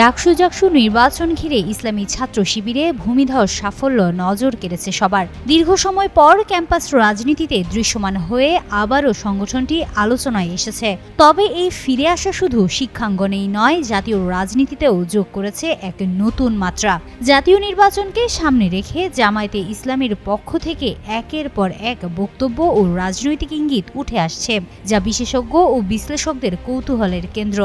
ডাকসু জাকসু নির্বাচন ঘিরে ইসলামী ছাত্র শিবিরে ভূমিধর সাফল্য নজর কেড়েছে সবার। দীর্ঘ সময় পর ক্যাম্পাস রাজনীতিতে দৃশ্যমান হয়ে আবারও সংগঠনটি আলোচনায় এসেছে। তবে এই ফিরে আসা শুধু শিক্ষাঙ্গনেই নয়, জাতীয় রাজনীতিতেও যোগ করেছে এক নতুন মাত্রা। জাতীয় নির্বাচনকে সামনে রেখে জামায়াতে ইসলামের পক্ষ থেকে একের পর এক বক্তব্য ও রাজনৈতিক ইঙ্গিত উঠে আসছে, যা বিশেষজ্ঞ ও বিশ্লেষকদের কৌতূহলের কেন্দ্র।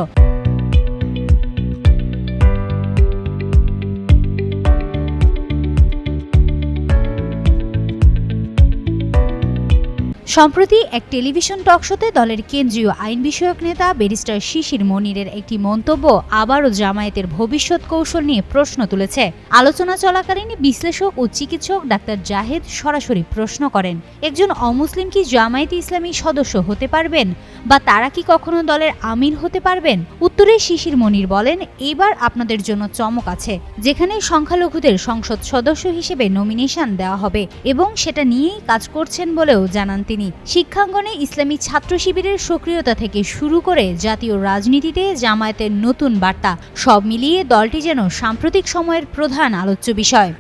সম্প্রতি এক টেলিভিশন টকশোতে দলের কেন্দ্রীয় আইন বিষয়ক নেতা ব্যারিস্টার শিশির মনিরের একটি মন্তব্য আবারও জামায়াতের ভবিষ্যৎ কৌশল নিয়ে প্রশ্ন তুলেছে। আলোচনা চলাকালীন বিশ্লেষক ও চিকিৎসক ডাক্তার জাহেদ সরাসরি প্রশ্ন করেন, একজন অমুসলিম কি জামায়াতে ইসলামী সদস্য হতে পারবেন বা তারা কি কখনো দলের আমির হতে পারবেন? উত্তরে শিশির মনির বলেন, এবার আপনাদের জন্য চমক আছে, যেখানে সংখ্যালঘুদের সংসদ সদস্য হিসেবে নমিনেশন দেওয়া হবে এবং সেটা নিয়েই কাজ করছেন বলেও জানান তিনি শিক্ষাঙ্গনে ইসলামী ছাত্র শিবিরের সক্রিয়তা থেকে শুরু করে জাতীয় রাজনীতিতে জামায়াতের নতুন বার্তা সব মিলিয়ে দলটি যেন সাম্প্রতিক সময়ের প্রধান আলোচ্য বিষয়।